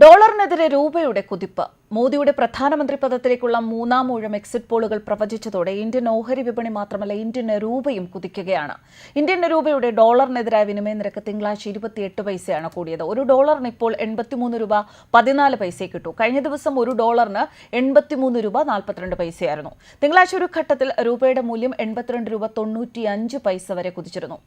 ഡോളറിനെതിരെ രൂപയുടെ കുതിപ്പ്. മോദിയുടെ പ്രധാനമന്ത്രി പദത്തിലേക്കുള്ള മൂന്നാം ഊഴം എക്സിറ്റ് പോളുകൾ പ്രവചിച്ചതോടെ ഇന്ത്യൻ ഓഹരി വിപണി മാത്രമല്ല ഇന്ത്യൻ രൂപയും കുതിക്കുകയാണ്. ഇന്ത്യൻ രൂപയുടെ ഡോളറിനെതിരായ വിനിമയ നിരക്ക് തിങ്കളാഴ്ച ഇരുപത്തിയെട്ട് പൈസയാണ് കൂടിയത്. ഒരു ഡോളറിന് ഇപ്പോൾ എൺപത്തിമൂന്ന് രൂപ പതിനാല് പൈസയെ കിട്ടു. കഴിഞ്ഞ ദിവസം ഒരു ഡോളറിന് എൺപത്തിമൂന്ന് രൂപ നാൽപ്പത്തിരണ്ട് പൈസയായിരുന്നു. തിങ്കളാഴ്ച ഒരു ഘട്ടത്തിൽ രൂപയുടെ മൂല്യം എൺപത്തിരണ്ട് രൂപ തൊണ്ണൂറ്റി അഞ്ച് പൈസ വരെ കുതിച്ചിരുന്നു.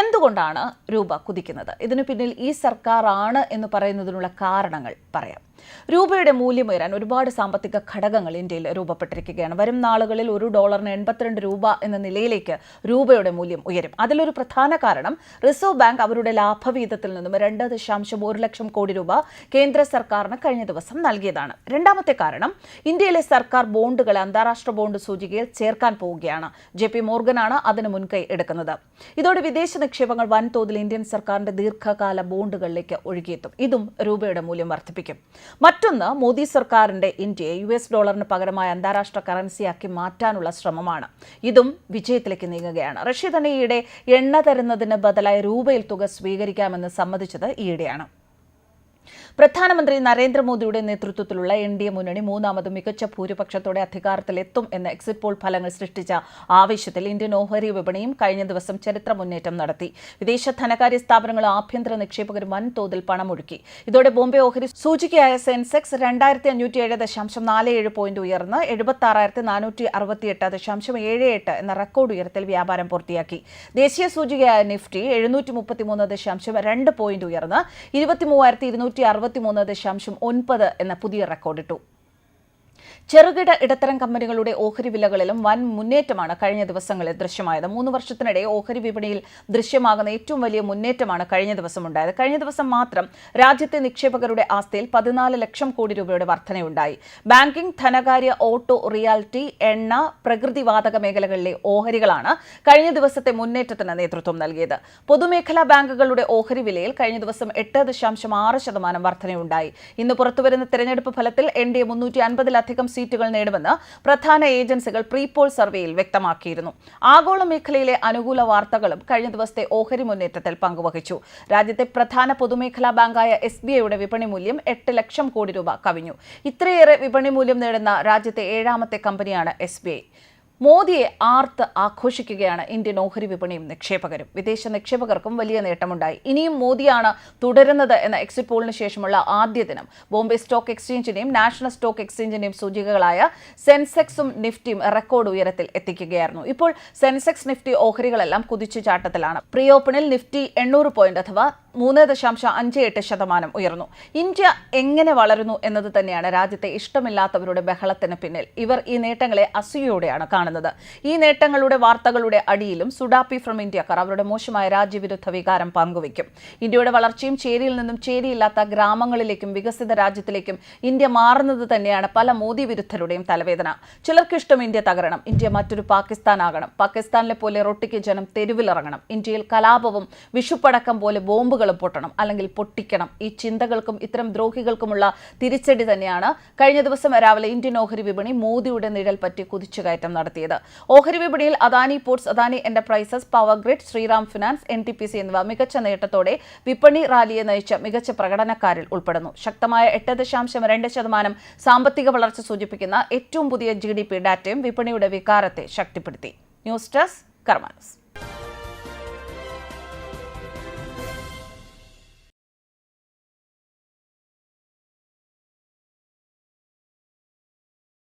എന്തുകൊണ്ടാണ് രൂപ കുതിക്കുന്നത്? ഇതിനു പിന്നിൽ ഈ സർക്കാർ ആണ് എന്ന് പറയുന്നതിനുള്ള കാരണങ്ങൾ പറയാം. രൂപയുടെ മൂല്യമുയരാൻ ഒരുപാട് സാമ്പത്തിക ഘടകങ്ങൾ ഇന്ത്യയിൽ രൂപപ്പെട്ടിരിക്കുകയാണ്. വരും നാളുകളിൽ ഒരു ഡോളറിന് എൺപത്തിരണ്ട് രൂപ എന്ന നിലയിലേക്ക് രൂപയുടെ മൂല്യം ഉയരും. അതിലൊരു പ്രധാന കാരണം റിസർവ് ബാങ്ക് അവരുടെ ലാഭവീതത്തിൽ നിന്നും രണ്ട് ദശാംശം ഒരു ലക്ഷം കോടി രൂപ കേന്ദ്ര സർക്കാരിന് കഴിഞ്ഞ ദിവസം നൽകിയതാണ്. രണ്ടാമത്തെ കാരണം ഇന്ത്യയിലെ സർക്കാർ ബോണ്ടുകൾ അന്താരാഷ്ട്ര ബോണ്ട് സൂചികയിൽ ചേർക്കാൻ പോവുകയാണ്. ജെ പി മോർഗനാണ് അതിന് മുൻകൈ എടുക്കുന്നത്. ഇതോടെ വിദേശ നിക്ഷേപങ്ങൾ വൻതോതിൽ ഇന്ത്യൻ സർക്കാരിന്റെ ദീർഘകാല ബോണ്ടുകളിലേക്ക് ഒഴുകിയെത്തും. ഇതും രൂപയുടെ മൂല്യം വർദ്ധിപ്പിക്കും. മറ്റൊന്ന് മോദി സർക്കാരിന്റെ ഇന്ത്യയെ യു എസ് ഡോളറിന് പകരമായ അന്താരാഷ്ട്ര കറൻസിയാക്കി മാറ്റാനുള്ള ശ്രമമാണ്. ഇതും വിജയത്തിലേക്ക് നീങ്ങുകയാണ്. റഷ്യ തന്നെ ഈയിടെ എണ്ണ തരുന്നതിന് ബദലായി രൂപയിൽ തുക സ്വീകരിക്കാമെന്ന് സമ്മതിച്ചത് ഈയിടെയാണ്. പ്രധാനമന്ത്രി നരേന്ദ്രമോദിയുടെ നേതൃത്വത്തിലുള്ള എൻ ഡി എ മുന്നണി മൂന്നാമത് മികച്ച ഭൂരിപക്ഷത്തോടെ അധികാരത്തിലെത്തും എന്ന എക്സിറ്റ് പോൾ ഫലങ്ങൾ സൃഷ്ടിച്ച ആവേശത്തിൽ ഇന്ത്യൻ ഓഹരി വിപണിയും കഴിഞ്ഞ ദിവസം ചരിത്ര മുന്നേറ്റം നടത്തി. വിദേശ ധനകാര്യ സ്ഥാപനങ്ങളും ആഭ്യന്തര നിക്ഷേപകരും വൻതോതിൽ പണമൊഴുക്കി. ഇതോടെ ബോംബെ ഓഹരി സൂചികയായ സെൻസെക്സ് രണ്ടായിരത്തി അഞ്ഞൂറ്റി ഏഴ് ദശാംശം നാല് ഏഴ് പോയിന്റ് ഉയർന്ന് എഴുപത്തി ആറായിരത്തി നാനൂറ്റി അറുപത്തിയെട്ട് ദശാംശം ഏഴ് എട്ട് എന്ന റെക്കോർഡ് ഉയരത്തിൽ വ്യാപാരം പൂർത്തിയാക്കി. ദേശീയ സൂചികയായ നിഫ്റ്റി എഴുന്നൂറ്റി മുപ്പത്തിമൂന്ന് ദശാംശം രണ്ട് പോയിന്റ് ഉയർന്ന് ഇരുപത്തി മൂവായിരത്തി ഇരുന്നൂറ്റി അറുപത്തിമൂന്ന് ദശാംശം ഒൻപത് എന്ന പുതിയ റെക്കോർഡിട്ടു. ചെറുകിട ഇടത്തരം കമ്പനികളുടെ ഓഹരി വിലകളിലും വൻ മുന്നേറ്റമാണ് കഴിഞ്ഞ ദിവസങ്ങളിൽ ദൃശ്യമായത്. മൂന്ന് വർഷത്തിനിടെ ഓഹരി വിപണിയിൽ ദൃശ്യമാകുന്ന ഏറ്റവും വലിയ മുന്നേറ്റമാണ് കഴിഞ്ഞ ദിവസം ഉണ്ടായത് കഴിഞ്ഞ ദിവസം മാത്രം രാജ്യത്തെ നിക്ഷേപകരുടെ ആസ്തിയിൽ പതിനാല് ലക്ഷം കോടി രൂപയുടെ വർധനയുണ്ടായി. ബാങ്കിംഗ് ധനകാര്യ ഓട്ടോ റിയാലിറ്റി എണ്ണ പ്രകൃതിവാതക മേഖലകളിലെ ഓഹരികളാണ് കഴിഞ്ഞ ദിവസത്തെ മുന്നേറ്റത്തിന് നേതൃത്വം നൽകിയത്. പൊതുമേഖലാ ബാങ്കുകളുടെ ഓഹരി വിലയിൽ കഴിഞ്ഞ ദിവസം എട്ട് ദശാംശം ആറ് ശതമാനം വർധനയുണ്ടായി. ഇന്ന് പുറത്തുവരുന്ന തെരഞ്ഞെടുപ്പ് ഫലത്തിൽ എൻ ഡി എ മുന്നൂറ്റി അൻപതിലധികം സീറ്റുകൾ നേടുമെന്ന് പ്രധാന ഏജൻസികൾ പ്രീപോൾ സർവേയിൽ വ്യക്തമാക്കിയിരുന്നു. ആഗോള മേഖലയിലെ അനുകൂല വാർത്തകളും കഴിഞ്ഞ ദിവസത്തെ ഓഹരി മുന്നേറ്റത്തിൽ പങ്കുവഹിച്ചു. രാജ്യത്തെ പ്രധാന പൊതുമേഖലാ ബാങ്കായ എസ് ബി ഐയുടെ വിപണി മൂല്യം എട്ട് ലക്ഷം കോടി രൂപ കവിഞ്ഞു. ഇത്രയേറെ വിപണി മൂല്യം നേടുന്ന രാജ്യത്തെ ഏഴാമത്തെ കമ്പനിയാണ് എസ് ബി ഐ. മോദിയെ ആർത്ത് ആഘോഷിക്കുകയാണ് ഇന്ത്യൻ ഓഹരി വിപണിയും നിക്ഷേപകരും. വിദേശ നിക്ഷേപകർക്കും വലിയ നേട്ടമുണ്ടായി. ഇനിയും മോദിയാണ് തുടരുന്നത് എന്ന എക്സിറ്റ് പോളിന് ശേഷമുള്ള ആദ്യ ദിനം. ബോംബെ സ്റ്റോക്ക് എക്സ്ചേഞ്ചിനെയും നാഷണൽ സ്റ്റോക്ക് എക്സ്ചേഞ്ചിനെയും സൂചികകളായ സെൻസെക്സും നിഫ്റ്റിയും റെക്കോർഡ് ഉയരത്തിൽ എത്തിക്കുകയായിരുന്നു. ഇപ്പോൾ സെൻസെക്സ് നിഫ്റ്റി ഓഹരികളെല്ലാം കുതിച്ചു ചാട്ടത്തിലാണ് പ്രീ ഓപ്പണിൽ നിഫ്റ്റി എണ്ണൂറ് പോയിന്റ് അഥവാ മൂന്ന് ദശാംശം അഞ്ച് എട്ട് ശതമാനം ഉയർന്നു. ഇന്ത്യ എങ്ങനെ വളരുന്നു എന്നത് തന്നെയാണ് രാജ്യത്തെ ഇഷ്ടമില്ലാത്തവരുടെ ബഹളത്തിന് പിന്നിൽ. ഇവർ ഈ നേട്ടങ്ങളെ അസൂയോടെയാണ് കാണുന്നത്. ഈ നേട്ടങ്ങളുടെ വാർത്തകളുടെ അടിയിലും സുഡാപ്പി ഫ്രം ഇന്ത്യക്കാർ അവരുടെ മോശമായ രാജ്യവിരുദ്ധ വികാരം പങ്കുവയ്ക്കും. ഇന്ത്യയുടെ വളർച്ചയും ചേരിയിൽ നിന്നും ചേരിയില്ലാത്ത ഗ്രാമങ്ങളിലേക്കും വികസിത രാജ്യത്തിലേക്കും ഇന്ത്യ മാറുന്നത് തന്നെയാണ് പല മോദി വിരുദ്ധരുടെയും തലവേദന. ചിലർക്കിഷ്ടം ഇന്ത്യ തകരണം ഇന്ത്യ മറ്റൊരു പാകിസ്ഥാനാകണം. പാകിസ്ഥാനിലെ പോലെ റൊട്ടിക്ക് ജനം തെരുവിലിറങ്ങണം. ഇന്ത്യയിൽ കലാപവും വിഷുപ്പടക്കം പോലെ ബോംബുകളും പൊട്ടണം അല്ലെങ്കിൽ പൊട്ടിക്കണം. ഈ ചിന്തകൾക്കും ഇത്തരം ദ്രോഹികൾക്കുമുള്ള തിരിച്ചടി തന്നെയാണ് കഴിഞ്ഞ ദിവസം രാവിലെ ഇന്ത്യൻ ഓഹരി വിപണി മോദിയുടെ നിഴൽ പറ്റി കുതിച്ചുകയറ്റം നടത്തിയത്. ഓഹരി വിപണിയിൽ Adani Ports Adani Enterprises Power Grid Shriram Finance N T P C എന്നിവ മികച്ച നേട്ടത്തോടെ വിപണി റാലിയെ നയിച്ച മികച്ച പ്രകടനക്കാരിൽ ഉൾപ്പെടുന്നു. ശക്തമായ എട്ട് ദശാംശം രണ്ട് ശതമാനം സാമ്പത്തിക വളർച്ച സൂചിപ്പിക്കുന്ന ഏറ്റവും പുതിയ ജി ഡാറ്റയും വിപണിയുടെ വികാരത്തെ ശക്തിപ്പെടുത്തി. News desk കർമാനസ്